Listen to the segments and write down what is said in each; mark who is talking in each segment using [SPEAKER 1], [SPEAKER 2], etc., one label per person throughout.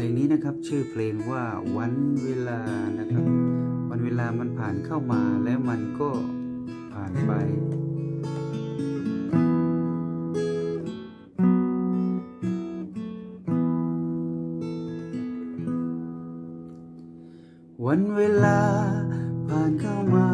[SPEAKER 1] เพลงนี้นะครับชื่อเพลงว่าวันเวลานะครับ วันเวลามันผ่านเข้ามาแล้วมันก็ผ่านไปวันเวลาผ่านเข้ามา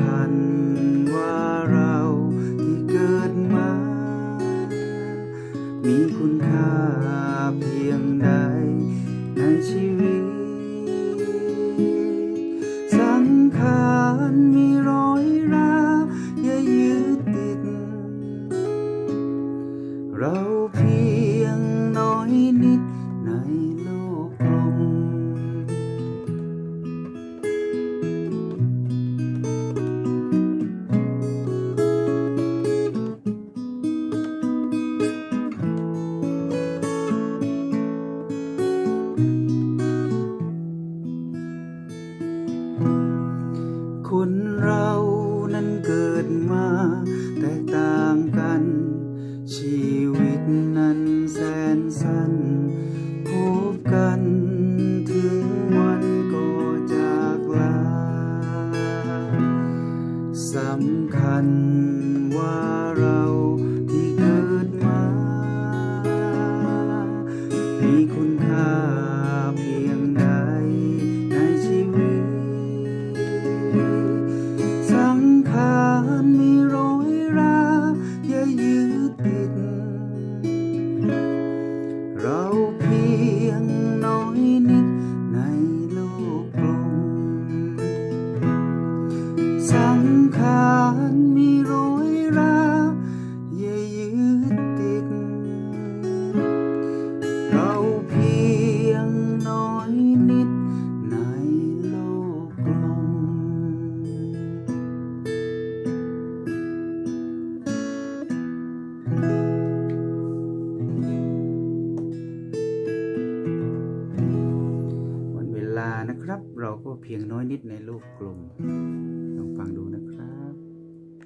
[SPEAKER 1] คัญว่าเราที่เกิดมา มีคุณค่าเพียงใดในชีวิต สังขารมีรอยร้าวอย่ายึดติด เรา มาแตกต่างกัน ชีวิตนั้นแสนสั้น พบกันถึงวันก็จากลาสำคัญ ยงน้อยนิดในลูกกลมสังขาร ครับเราก็เพียงน้อยนิดในโลกกลมลองฟังดูนะ